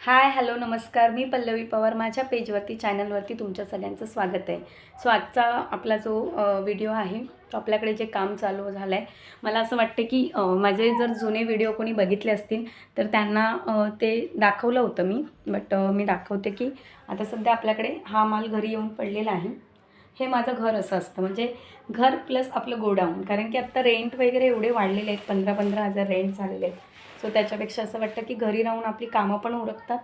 Hi hello नमस्कार. मी पल्लवी पवार. माझ्या पेजवरती चॅनलवरती तुमच्या सगळ्यांचं स्वागत आहे. सो आजचा आपला जो व्हिडिओ आहे तो आपल्याकडे जे काम चालू झालं आहे मला असं वाटतं की माझे जर जुने व्हिडिओ कोणी बघितले असतील तर त्यांना ते दाखवलं होतं मी. बट मी दाखवते की आता सध्या आपल्याकडे हा माल घरी येऊन पडलेला आहे. हे माझं घर असं असतं. म्हणजे घर प्लस आपलं गोडाऊन. कारण की आत्ता रेंट वगैरे एवढे वाढलेले आहेत. पंधरा पंधरा हजार रेंट झालेले आहेत. सो त्याच्यापेक्षा असं वाटतं की घरी राहून आपली कामं पण उरकतात.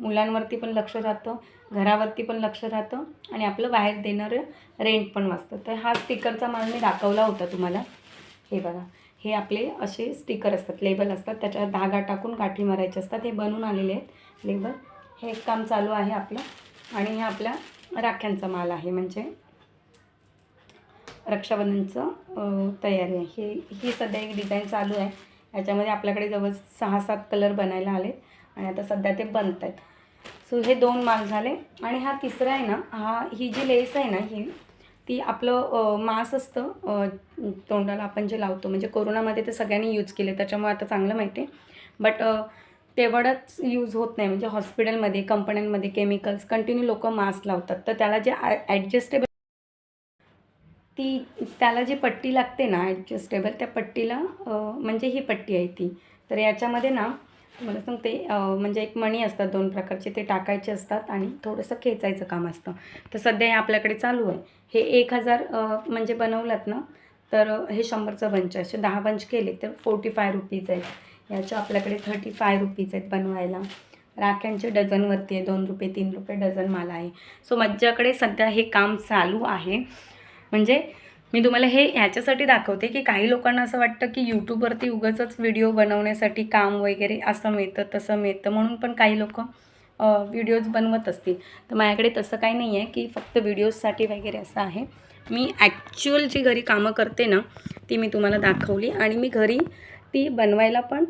मुलांवरती पण लक्ष राहतं. घरावरती पण लक्ष राहतं. आणि आपलं बाहेर देणारं रेंट पण वाचतं. तर हा स्टिकरचा माल मी दाखवला होता तुम्हाला. हे बघा. हे आपले असे स्टिकर असतात. लेबल असतात. त्याच्यावर धागा टाकून गाठी मारायचे असतात. हे बनून आलेले आहेत. लेबल. हे एक काम चालू आहे आपलं. आणि हे आपल्या राख्यांचा माल आहे. म्हणजे रक्षाबंधनचं तयारी आहे. हे ही सध्या एक डिझाईन चालू आहे. याच्यामध्ये आपल्याकडे जवळ सहा सात कलर बनायला आलेत आणि आता सध्या ते बनत आहेत सो हे दोन माल झाले आणि हा तिसरा आहे ना हा ही जी लेस आहे ना ही ती आपलं मास असतं तोंडाला आपण जे लावतो. म्हणजे कोरोनामध्ये ते सगळ्यांनी यूज केले त्याच्यामुळे आता चांगलं माहिती आहे. बट तेवढंच यूज होत नाही. म्हणजे हॉस्पिटलमध्ये कंपन्यांमध्ये केमिकल्स कंटिन्यू लोक मास्क लावतात. तर त्याला जे ॲडजस्टेबल ती त्याला जी पट्टी लागते ना ॲडजस्टेबल त्या पट्टीला म्हणजे ही पट्टी आहे ती. तर याच्यामध्ये ना तुम्हाला सांगते म्हणजे एक मणी असतात दोन प्रकारचे ते टाकायचे असतात आणि थोडंसं खेचायचं काम असतं. तर सध्या हे आपल्याकडे चालू आहे. हे एक हजार म्हणजे बनवलात ना तर हे शंभरचं बंच आहे. असे दहा बंच केले तर फोर्टी फाय रुपीज आहेत. याच्या आपल्याकडे थर्टी फाय रुपीज आहेत बनवायला. राख्यांचे डझनवरती आहे. दोन रुपये तीन रुपये डझन माल आहे. सो माझ्याकडे सध्या हे काम चालू आहे. म्हणजे मी तुम्हाला हे ह्याच्यासाठी दाखवते की काही लोकांना असं वाटतं की यूट्यूबवरती उगाचच व्हिडिओ बनवण्यासाठी काम वगैरे असं मिळतं तसं मिळतं म्हणून पण काही लोक व्हिडिओज बनवत असतील. तर माझ्याकडे तसं काही नाही आहे की फक्त व्हिडिओजसाठी वगैरे असं आहे. मी ॲक्च्युअल जी घरी कामं करते ना ती मी तुम्हाला दाखवली आणि मी घरी ती बनवायला पण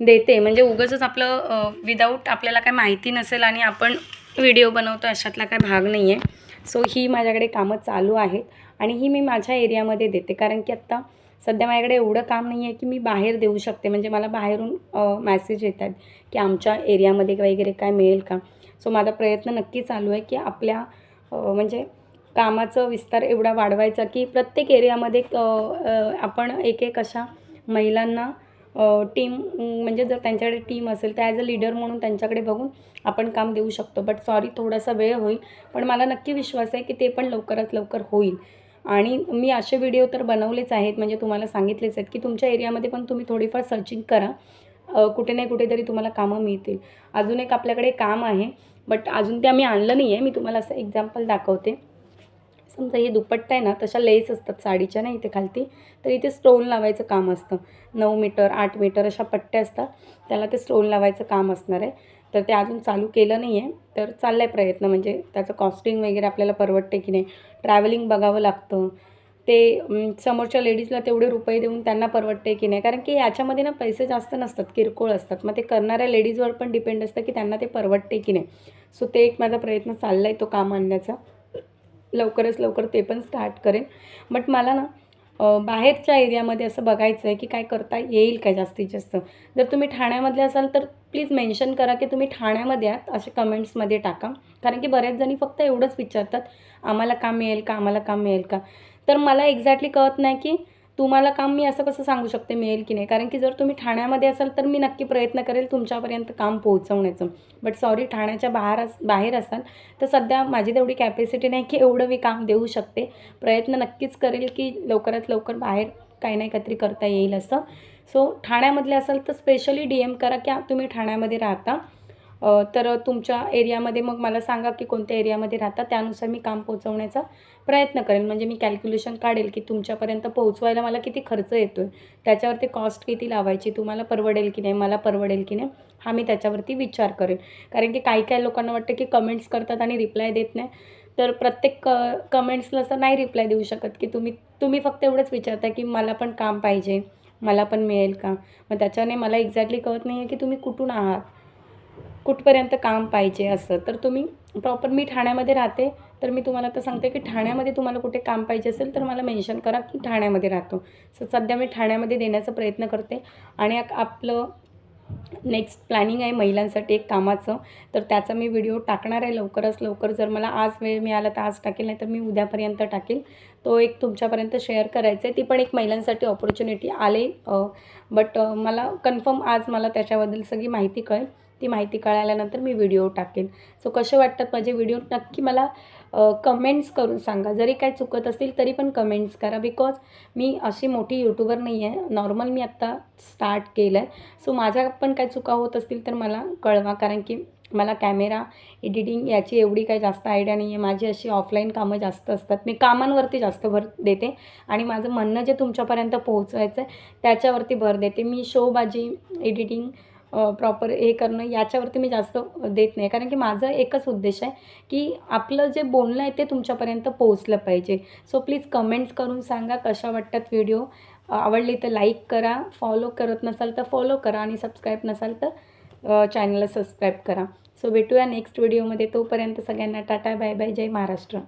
देते. म्हणजे उगंच आपलं विदाऊट आपल्याला काय माहिती नसेल आणि आपण व्हिडिओ बनवतो अशातला काय भाग नाही आहे सो ही माझ्याकडे कामं चालू आहेत आणि ही मी माझ्या एरियामध्ये देते. कारण की आत्ता सध्या माझ्याकडे एवढं काम नाही आहे की मी बाहेर देऊ शकते. म्हणजे मला बाहेरून मॅसेज येतात की आमच्या एरियामध्ये वगैरे काय मिळेल का? सो माझा प्रयत्न नक्की चालू आहे की आपल्या म्हणजे कामाचं विस्तार एवढा वाढवायचा की प्रत्येक एरियामध्ये आपण एक एक अशा महिलांना टीम म्हणजे जर त्यांच्याकडे टीम असेल तर ॲज अ लीडर म्हणून त्यांच्याकडे बघून आपण काम देऊ शकतो. बट सॉरी थोडासा वेळ होईल. पण मला नक्की विश्वास आहे की ते पण लवकरात लवकर होईल. आणि मी असे व्हिडिओ तर बनवलेच आहेत म्हणजे तुम्हाला सांगितलेच आहेत की तुमच्या एरियामध्ये पण तुम्ही थोडीफार सर्चिंग करा. कुठे नाही कुठेतरी तुम्हाला कामं मिळतील. अजून एक आपल्याकडे काम आहे बट अजून ते आम्ही आणलं नाही आहे मी तुम्हाला असं एक्झाम्पल दाखवते. समजा हे दुपट्टा आहे ना तशा लेस असतात साडीच्या ना इथे खालती तर इथे स्टोन लावायचं काम असतं. नऊ मीटर आठ मीटर अशा पट्ट्या असतात त्याला ते स्टोन लावायचं काम असणार आहे. तर ते अजून चालू केलं नाही आहे तर चाललं आहे प्रयत्न. म्हणजे त्याचं कॉस्टिंग वगैरे आपल्याला परवडते की नाही ट्रॅव्हलिंग बघावं लागतं. ते समोरच्या लेडीजला तेवढे रुपये देऊन त्यांना परवडते की नाही? कारण की याच्यामध्ये ना पैसे जास्त नसतात किरकोळ असतात. मग ते करणाऱ्या लेडीजवर पण डिपेंड असतं की त्यांना ते परवडते की नाही. सो ते एक माझा प्रयत्न चालला आहे तो काम आणण्याचा. लवकरच लवकर ते पण स्टार्ट करेन. बट मला ना बाहेरच्या एरियामध्ये असं बघायचं आहे की काय करता येईल काय जास्तीत जास्त. जर तुम्ही ठाण्यामधले असाल तर प्लीज मेन्शन करा की तुम्ही ठाण्यामध्ये आहात असे कमेंट्समध्ये टाका. कारण की बऱ्याच जणी फक्त एवढंच विचारतात आम्हाला काम मिळेल का आम्हाला काम मिळेल का? तर मला एक्झॅक्टली कळत नाही की तुम्हाला काम मी असं कसं सांगू शकते मिळेल की नाही? कारण की जर तुम्ही ठाण्यामध्ये असाल तर मी नक्की प्रयत्न करेल तुमच्यापर्यंत काम पोहोचवण्याचं. बट सॉरी ठाण्याच्या बाहेर अस बाहेर असाल तर सध्या माझी तेवढी कॅपॅसिटी नाही की एवढं मी काम देऊ शकते. प्रयत्न नक्कीच करेल की लवकरात लवकर बाहेर काही नाही काहीतरी करता येईल असं. सो ठाण्यामधले असाल तर स्पेशली डी एम करा की तुम्ही ठाण्यामध्ये राहता. तर तुमच्या एरियामध्ये मग मला सांगा की कोणत्या एरियामध्ये राहता त्यानुसार मी काम पोहोचवण्याचा प्रयत्न करेन. म्हणजे मी कॅल्क्युलेशन काढेल की तुमच्यापर्यंत पोहोचवायला मला किती खर्च येतो आहे त्याच्यावरती कॉस्ट किती लावायची तुम्हाला परवडेल की नाही मला परवडेल की नाही हा मी त्याच्यावरती विचार करेन. कारण की काही काही लोकांना वाटतं की कमेंट्स करतात आणि रिप्लाय देत नाही. तर प्रत्येक क कमेंट्सला असं नाही रिप्लाय देऊ शकत की तुम्ही तुम्ही फक्त एवढंच विचारता की मला पण काम पाहिजे मला पण मिळेल का? मग त्याच्याने मला एक्झॅक्टली कळत नाही आहे की तुम्ही कुठून आहात. कुठपर्यंत काम पाहिजे असं. तर तुम्ही प्रॉपर मी ठाण्यामध्ये राहते तर मी तुम्हाला तर सांगते की ठाण्यामध्ये तुम्हाला कुठे काम पाहिजे असेल तर मला मेन्शन करा की ठाण्यामध्ये राहतो. सो सध्या मी ठाण्यामध्ये देण्याचा प्रयत्न करते. आणि आपलं नेक्स्ट प्लॅनिंग आहे महिलांसाठी एक कामाचं. तर त्याचा मी व्हिडिओ टाकणार आहे लवकरच लवकर. जर मला आज वेळ मिळाला तर आज टाकेल नाही तर मी उद्यापर्यंत टाकेल. तो एक तुमच्यापर्यंत शेअर करायचा आहे. ती पण एक महिलांसाठी ऑपॉर्च्युनिटी आले बट मला कन्फर्म आज मला त्याच्याबद्दल सगळी माहिती कळेल. ती माहिती कळाल्यानंतर मी व्हिडिओ टाकेन. सो कसे वाटतात माझे व्हिडिओ? नक्की मला कमेंट्स करून सांगा. जरी काय चुकत असतील तरी पण कमेंट्स करा. बिकॉज मी अशी मोठी यूट्यूबर नाही आहे नॉर्मल मी आत्ता स्टार्ट केलं आहे सो माझ्या पण काय चुका होत असतील तर मला कळवा. कारण की मला कॅमेरा एडिटिंग याची एवढी काही जास्त आयडिया नाही आहे माझी अशी ऑफलाईन कामं जास्त असतात. मी कामांवरती जास्त भर देते. आणि माझं म्हणणं जे तुमच्यापर्यंत पोहोचवायचं आहे त्याच्यावरती भर देते. मी शोबाजी एडिटिंग प्रॉपर हे करणं याच्यावरती मी जास्त देत नाही. कारण की माझं एकच उद्देश आहे की आपलं जे बोलणं आहे ते तुमच्यापर्यंत पोहोचलं पाहिजे. सो प्लीज कमेंट्स करून सांगा कशा वाटतात व्हिडिओ आवडली तर लाईक करा. फॉलो करत नसाल तर फॉलो करा आणि सबस्क्राईब नसाल तर चॅनलला सबस्क्राईब करा. सो भेटूया नेक्स्ट व्हिडिओमध्ये तोपर्यंत सगळ्यांना टाटा बाय बाय जय महाराष्ट्र.